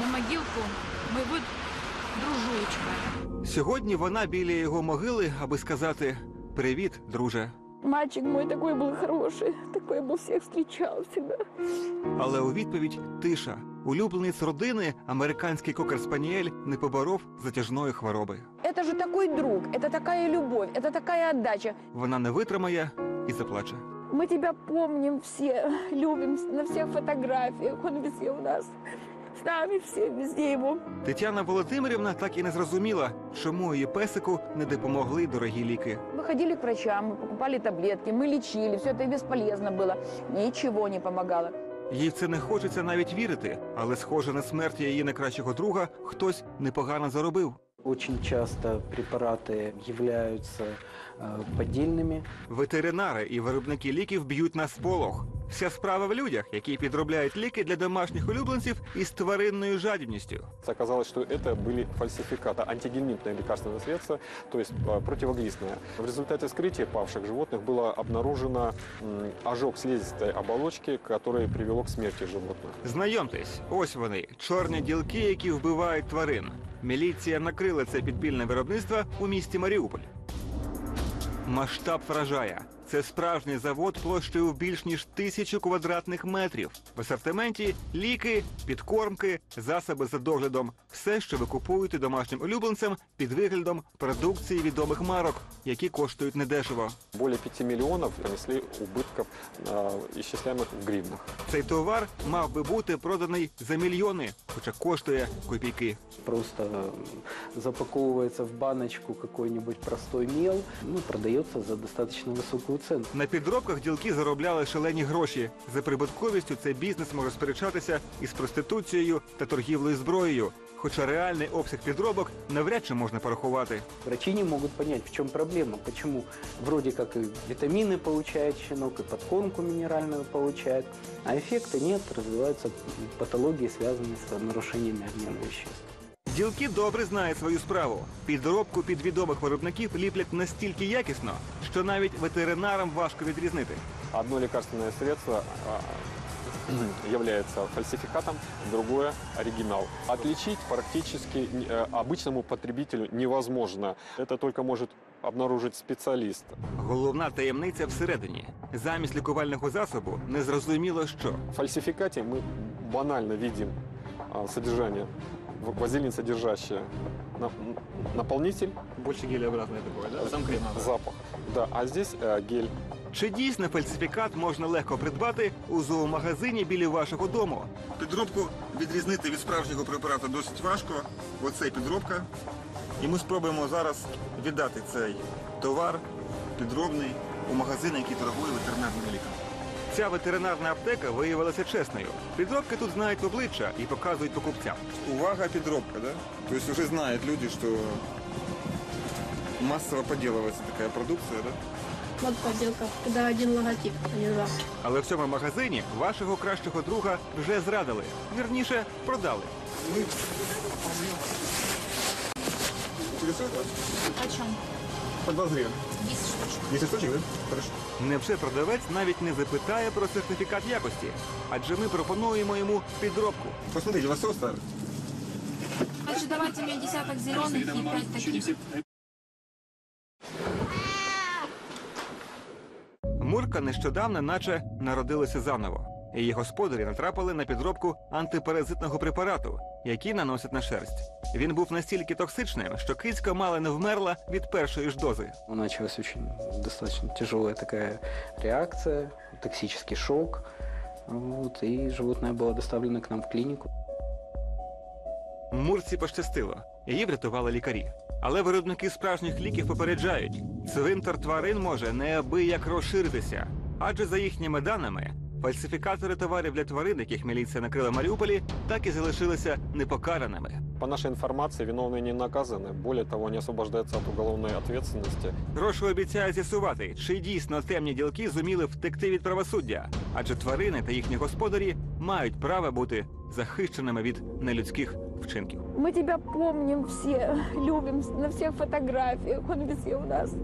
на могилку моего дружочка. Сьогодні вона біля його могили, аби сказати Привіт, друже. Мальчик мой такой был хороший, такой был всех встречал всегда. Але у відповідь тиша. Улюбленець родини, американський кокер-спаніель, не поборов затяжної хвороби. Это же такой друг, это такая любовь, это такая отдача. Вона не витримає і заплаче. Мы тебя помним все, любим на всех фотографиях, он везде у нас. С нами все, везде его. Тетяна Володимирівна так і не зрозуміла, чому її песику не допомогли дорогі ліки. Мы ходили к врачам, мы покупали таблетки, мы лечили, все это бесполезно было. Ничего не помогало. Їй в це не хочеться навіть вірити, але схоже на смерть її найкращого друга хтось непогано заробив. Очень часто препараты являются э, поддельными. Ветеринари і виробники ліків б'ють на сполох. Вся справа в людях, які підробляють ліки для домашніх улюбленців із тваринною жадібністю. Оказалось, что это были фальсификаты, антигельминтное лекарственное средство, то есть э, противоглистное. В результате вскрытия павших животных было обнаружено м, ожог слизистой оболочки, которое привело к смерти животных. Знайомтесь, ось вони, чорні ділки, які вбивають тварин. Міліція накрила це підпільне виробництво у місті Маріуполь. Масштаб вражає. Це справжній завод площею в більш ніж тисячу квадратних метрів. В асортименті ліки, підкормки, засоби за доглядом. Все, що ви купуєте домашнім улюбленцям під виглядом продукції відомих марок, які коштують недешево. Более 5 миллионов понесли убытков, э, исчисляемых в гривнах. Цей товар мав би бути проданий за мільйони, хоча коштує копійки. Просто э, запаковывается в баночку какой-нибудь простой мел, ну, продается за достаточно высокую цену. На підробках ділки заробляли шалені гроші. За прибутковістю цей бізнес може сперечатися із проституцією та торгівлею зброєю. Хоча реальний обсяг підробок навряд чи можна порахувати. Врачи не могут понять, в чем проблема, почему вроде как и витамины получает щенок, и подкормку минеральную получает, а эффекта нет, развиваются патологии, связанные с нарушениями обмена веществ. Ділки добре знають свою справу. Підробку під відомих виробників ліплять настільки якісно, що навіть ветеринарам важко відрізнити. Одно лекарственное средство а, является фальсификатом, другое – оригинал. Отличить практически э, обычному потребителю невозможно. Это только может обнаружить специалист. Головна таємниця всередині. Замість лікувального засобу незрозуміло що. В фальсификате мы банально видим а, содержание, в- вазелин содержащее на- наполнитель, Більше гелеобразне такое, да? Сам крем. запах. Да, а здесь э, гель. Чи дійсно фальсифікат можна легко придбати у зоомагазині біля вашого дому? Підробку відрізнити від справжнього препарату досить важко. Оце підробка. І ми спробуємо зараз віддати цей товар підробний у магазин, який торгує ветеринарним ліком. Ця ветеринарна аптека виявилася чесною. Підробки тут знають в обличчя і показують покупцям. Увага, підробка, да? Тобто вже знають люди, що массово подделывается такая продукция, да? Вот подделка, когда один логотип, а не два. Але в цьому магазині вашого кращого друга вже зрадили. Вірніше, продали. О чем? По 20 гривен. 10 штучек. 10 штучек, да? Хорошо. Невже продавець навіть не запитає про сертифікат якості? Адже ми пропонуємо йому підробку. Посмотрите, у вас все старое. Значит, давайте мне десяток зеленых и пять таких. Мурка нещодавно наче народилася заново. Її господарі натрапили на підробку антипаразитного препарату, який наносять на шерсть. Він був настільки токсичним, що кицька мало не вмерла від першої ж дози. Началась очень достаточно тяжелая такая реакция, токсический шок. Вот, и животное было доставлено к нам в клинику. Мурці пощастило. Її врятували лікарі. Але виробники справжніх ліків попереджають, цвинтар тварин може неабияк розширитися. Адже за їхніми даними, фальсифікатори товарів для тварин, яких міліція накрила в Маріуполі, так і залишилися непокараними. По нашей информации, виновные не наказаны. Более того, не освобождаются от уголовной ответственности. Гроші обіцяють з'ясувати, чи дійсно темні ділки зуміли втекти від правосуддя, адже тварини та їхні господарі мають право бути захищеними від нелюдських вчинків. Мы тебя помним все, любим на всех фотографиях, он везде у нас.